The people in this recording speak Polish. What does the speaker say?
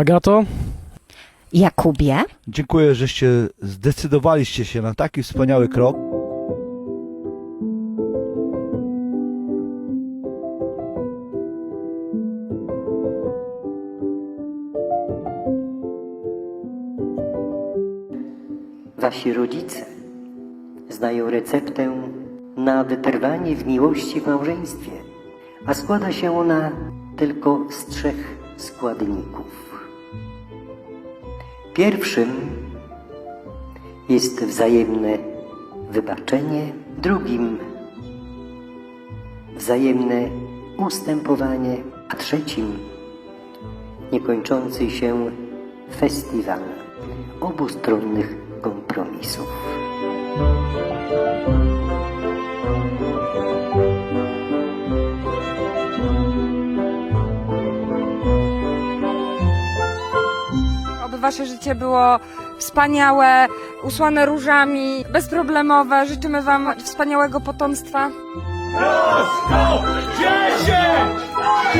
Agato. Jakubie, Dziękuję, żeście zdecydowaliście się na taki wspaniały krok. Wasi rodzice znają receptę na wytrwanie w miłości w małżeństwie, a składa się ona tylko z trzech składników. Pierwszym jest wzajemne wybaczenie, drugim wzajemne ustępowanie, a trzecim niekończący się festiwal obustronnych kompromisów. Wasze życie było wspaniałe, usłane różami, bezproblemowe. Życzymy wam wspaniałego potomstwa. Dziesięć! Dziewięć!